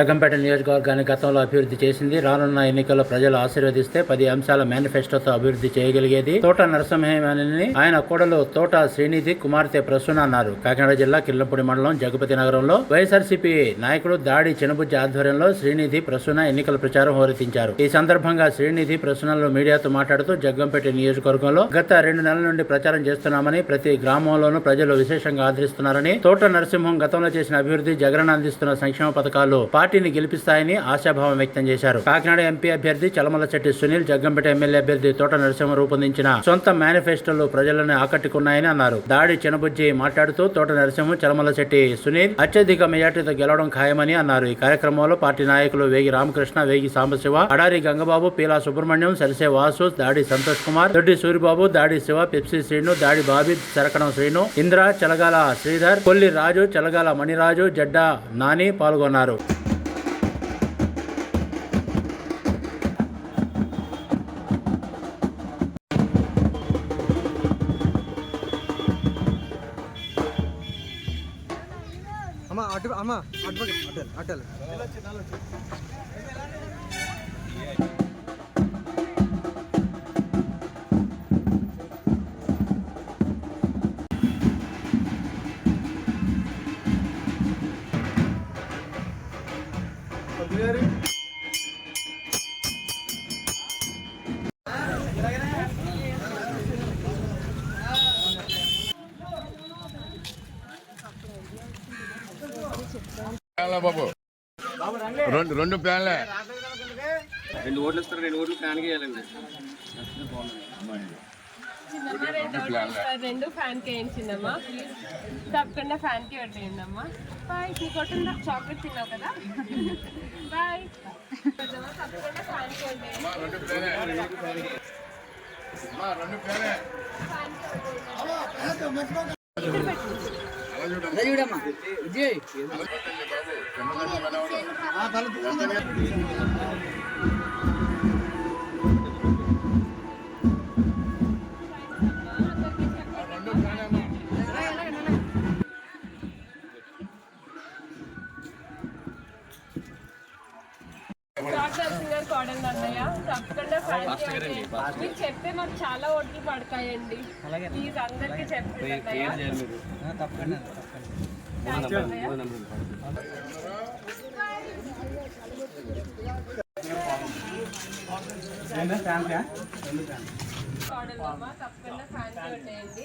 జగంపేట నియోజకవర్గాన్ని గతంలో అభివృద్ధి చేసింది. రానున్న ఎన్నికల్లో ప్రజలు ఆశీర్వదిస్తే పది అంశాల మేనిఫెస్టోతో అభివృద్ధి చేయగలిగేది. తోట నరసింహమేనని ఆయన కోడలు తోట శ్రీనిధి కుమార్తె ప్రసూన అన్నారు. కాకినాడ జిల్లా కిల్లంపూడి మండలం జగపతి నగరంలో వైఎస్ఆర్సీపీ నాయకుడు దాడి చినబుజ్జి ఆధ్వర్యంలో శ్రీనిధి ప్రసూన ఎన్నికల ప్రచారం హోరెత్తించారు. ఈ సందర్భంగా శ్రీనిధి ప్రసూనలు మీడియాతో మాట్లాడుతూ జగ్గంపేట నియోజకవర్గంలో గత రెండు నెలల నుండి ప్రచారం చేస్తున్నామని ప్రతి గ్రామంలోనూ ప్రజలు విశేషంగా ఆదరిస్తున్నారని తోట నరసింహం గతంలో చేసిన అభివృద్ధి జగన్ అందిస్తున్న సంక్షేమ పథకాలు పార్టీ పార్టీని గెలిపిస్తాయని ఆశాభావం వ్యక్తం చేశారు. కాకినాడ ఎంపీ అభ్యర్థి చలమల శెట్టి సునీల్ జగ్గంపేట ఎమ్మెల్యే అభ్యర్థి తోట నరసింహ రూపొందించిన సొంత మేనిఫెస్టోలు ప్రజలను ఆకట్టుకున్నాయని అన్నారు. దాడి చినబుజ్జి మాట్లాడుతూ తోట నరసింహం చలమల శెట్టి సునీల్ అత్యధిక మెజార్టీతో గెలవడం ఖాయమని అన్నారు. ఈ కార్యక్రమంలో పార్టీ నాయకులు వేగి రామకృష్ణ వేగి సాంబశివ అడారి గంగబాబు పీలా సుబ్రహ్మణ్యం సరిసే వాసు దాడి సంతోష్ కుమార్ దొడ్డి సూరిబాబు దాడి శివ పెప్సీ శ్రీను దాడి బాబి శరకణం శ్రీను ఇంద్ర చలగాల శ్రీధర్ కొల్లి రాజు చలగాల మణిరాజు జడ్డా నాని పాల్గొన్నారు. అమ్మ అటు అమ్మ అటు అటల్ అటల్ ప్యాన్లే బాబు. రెండు రెండు ప్యాన్లే రెండు ఓట్లు ఇస్తారు రెండు ఓట్లు ఫ్యాన్కి వేయాలండి. రెండు ఫ్యాన్కి వేయించిందమ్మా. తప్పకుండా ఫ్యాన్కి పెట్టేయండమ్మా బాయ్. నీ కొట్టిన చాక్లెట్ తిన్నావు కదా. బాయ్. తప్పకుండా ఫ్యాన్కి పెట్టేయండి అమ్మా, రెండు చూడమ్మా. మీరు చెప్తే మాకు చాలా ఓట్లు పడతాయండి ప్లీజ్ అందరికి చెప్పండి అమ్మ తప్పకుండా ఫ్యాన్స్ ఉంటాయండి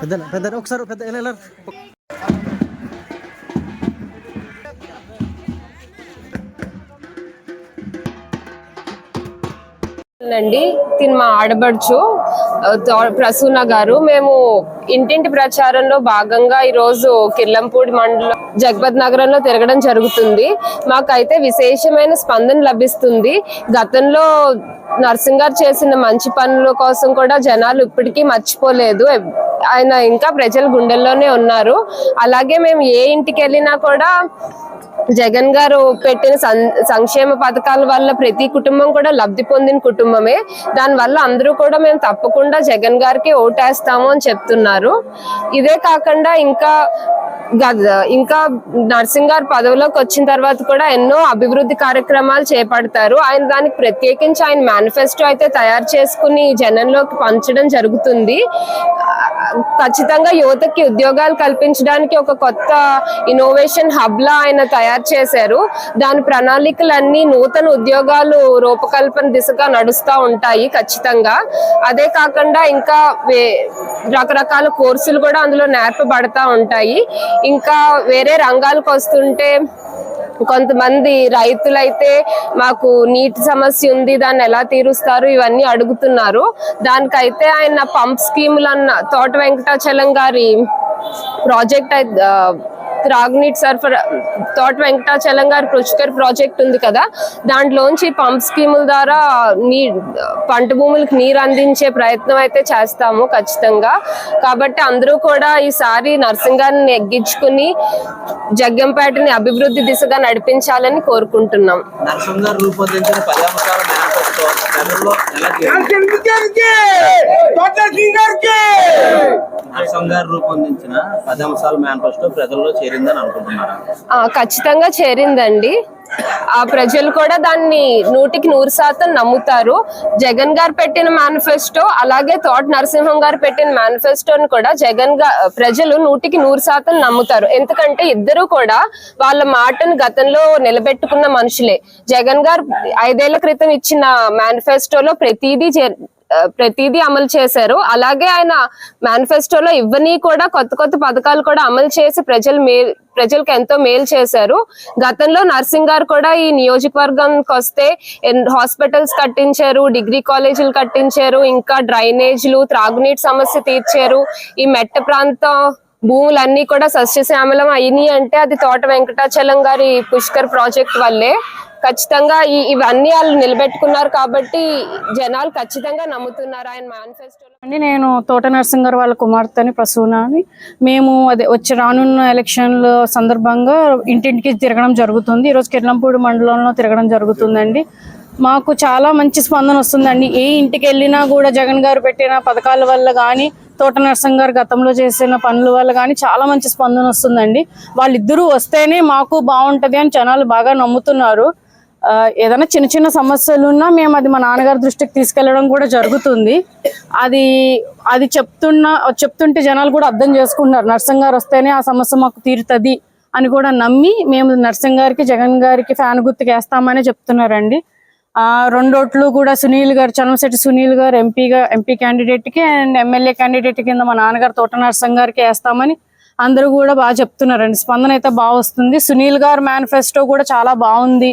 పెద్ద పెద్ద ఒకసారి పెద్ద ఎలా అండి తిని మా ఆడబడుచు. ప్రసూన గారు మేము ఇంటింటి ప్రచారంలో భాగంగా ఈరోజు కిర్లంపూడి మండలం జగపత్ నగరంలో తిరగడం జరుగుతుంది. మాకైతే విశేషమైన స్పందన లభిస్తుంది. గతంలో నర్సింగ్ గారు చేసిన మంచి పనుల కోసం కూడా జనాలు ఇప్పటికీ మర్చిపోలేదు. ఆయన ఇంకా ప్రజల గుండెల్లోనే ఉన్నారు. అలాగే మేము ఏ ఇంటికి వెళ్ళినా కూడా జగన్ గారు పెట్టిన సం- సంక్షేమ పథకాల వల్ల ప్రతి కుటుంబం కూడా లబ్ధి పొందిన కుటుంబమే. దాని వల్ల అందరూ కూడా మేము తప్పకుండా జగన్ గారికి ఓటేస్తాము అని చెప్తున్నారు. ఇదే కాకుండా ఇంకా ఇంకా నర్సింగ్ గారు పదవిలోకి వచ్చిన తర్వాత కూడా ఎన్నో అభివృద్ధి కార్యక్రమాలు చేపడతారు. ఆయన దానికి ప్రత్యేకించి ఆయన మేనిఫెస్టో అయితే తయారు చేసుకుని జనంలోకి పంచడం జరుగుతుంది. ఖచ్చితంగా యువతకి ఉద్యోగాలు కల్పించడానికి ఒక కొత్త ఇన్నోవేషన్ హబ్ లా ఆయన తయారు చేశారు. దాని ప్రణాళికలన్నీ నూతన ఉద్యోగాలు రూపకల్పన దిశగా నడుస్తూ ఉంటాయి ఖచ్చితంగా. అదే కాకుండా ఇంకా వే- రకరకాల కోర్సులు కూడా అందులో నేర్పబడతా ఉంటాయి. ఇంకా వేరే రంగాలకు వస్తుంటే కొంతమంది రైతులైతే మాకు నీటి సమస్య ఉంది దాన్ని ఎలా తీరుస్తారు ఇవన్నీ అడుగుతున్నారు. దానికైతే ఆయన పంప్ స్కీములు అన్న తోట వెంకటాచలం గారి ప్రాజెక్ట్ అయితే త్రాగునీటి సరఫరా తోట వెంకటాచలం గారి పుష్కర్ ప్రాజెక్ట్ ఉంది కదా. దాంట్లోంచి పంప్ స్కీముల ద్వారా నీ పంట భూములకు నీరు అందించే ప్రయత్నం అయితే చేస్తాము ఖచ్చితంగా. కాబట్టి అందరూ కూడా ఈసారి నర్సింగాన్ని నెగ్గించుకుని జగ్గంపేటని అభివృద్ధి దిశగా నడిపించాలని కోరుకుంటున్నాం. నరసింహ రూపొందించిన పది అంశాల రూపొందించిన పది అంశాల మేనిఫెస్టో ప్రజల్లో చేరిందని అనుకుంటున్నారా ఖచ్చితంగా చేరిందండి. ఆ ప్రజలు కూడా దాన్ని నూటికి నూరు శాతం నమ్ముతారు. జగన్ గారు పెట్టిన మేనిఫెస్టో అలాగే తోట నరసింహం గారు పెట్టిన మేనిఫెస్టోని కూడా జగన్ ప్రజలు నూటికి నూరు శాతం నమ్ముతారు. ఎందుకంటే ఇద్దరు కూడా వాళ్ళ మాటను గతంలో నిలబెట్టుకున్న మనుషులే. జగన్ గారు ఐదేళ్ళ క్రితం ఇచ్చిన మేనిఫెస్టోలో ప్రతిదీ ప్రతిదీ అమలు చేశారు. అలాగే ఆయన మేనిఫెస్టోలో ఇవ్వని కూడా కొత్త కొత్త పథకాలు కూడా అమలు చేసి ప్రజలు మేలు ప్రజలకు ఎంతో మేలు చేశారు. గతంలో నర్సింగ్ గారు కూడా ఈ నియోజకవర్గంకి వస్తే హాస్పిటల్స్ కట్టించారు డిగ్రీ కాలేజీలు కట్టించారు ఇంకా డ్రైనేజ్లు త్రాగునీటి సమస్య తీర్చారు. ఈ మెట్ట ప్రాంతం భూములన్నీ కూడా సస్యశ్యామలం అయినాయి అంటే అది తోట వెంకటాచలం గారి పుష్కర్ ప్రాజెక్ట్ వల్లే. ఖచ్చితంగా ఈ ఇవన్నీ వాళ్ళు నిలబెట్టుకున్నారు కాబట్టి జనాలు ఖచ్చితంగా నమ్ముతున్నారు ఆయన మేనిఫెస్టోలో అండి నేను తోట నరసింహ గారు వాళ్ళ కుమార్తెని ప్రసూన అని. మేము అదే వచ్చి రానున్న ఎలక్షన్ల సందర్భంగా ఇంటింటికి తిరగడం జరుగుతుంది. ఈరోజు కిర్లంపూడి మండలంలో తిరగడం జరుగుతుందండి. మాకు చాలా మంచి స్పందన వస్తుందండి. ఏ ఇంటికి వెళ్ళినా కూడా జగన్ గారు పెట్టిన పథకాల వల్ల కానీ తోట నరసింహ గారు గతంలో చేసిన పనుల వల్ల కానీ చాలా మంచి స్పందన వస్తుందండి. వాళ్ళిద్దరూ వస్తేనే మాకు బాగుంటుంది అని జనాలు బాగా నమ్ముతున్నారు. ఏదైనా చిన్న చిన్న సమస్యలు ఉన్నా మేము అది మా నాన్నగారి దృష్టికి తీసుకెళ్ళడం కూడా జరుగుతుంది. అది అది చెప్తున్నా చెప్తుంటే జనాలు కూడా అర్థం చేసుకుంటున్నారు. నర్సింగ్ గారు వస్తేనే ఆ సమస్య మాకు తీరుతుంది అని కూడా నమ్మి మేము నర్సింగ్ గారికి జగన్ గారికి ఫ్యాన్ గుర్తుకు వేస్తామని చెప్తున్నారండి. ఆ కూడా సునీల్ గారు చనమశెట్టి సునీల్ గారు ఎంపీగా ఎంపీ క్యాండిడేట్కి అండ్ ఎమ్మెల్యే క్యాండిడేట్ కింద మా నాన్నగారు తోట నర్సింగ్ గారికి వేస్తామని అందరూ కూడా బాగా చెప్తున్నారండి. స్పందన అయితే బాగా వస్తుంది. సునీల్ గారు మేనిఫెస్టో కూడా చాలా బాగుంది.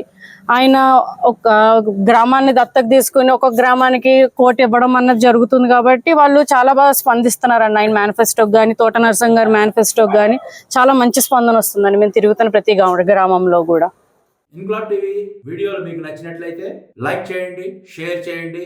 ఆయన ఒక గ్రామాన్ని దత్తకు తీసుకుని ఒక గ్రామానికి కోటి ఇవ్వడం అన్నది జరుగుతుంది కాబట్టి వాళ్ళు చాలా బాగా స్పందిస్తున్నారండి ఆయన మేనిఫెస్టోకి కానీ తోట నరసింహ గారి మేనిఫెస్టోకి కానీ చాలా మంచి స్పందన వస్తుందండి. మేము తిరుగుతున్న ప్రతి గ్రామంలో కూడా. ఇన్క్లాబ్ టీవీ వీడియోలు మీకు నచ్చినట్లయితే లైక్ చేయండి షేర్ చేయండి.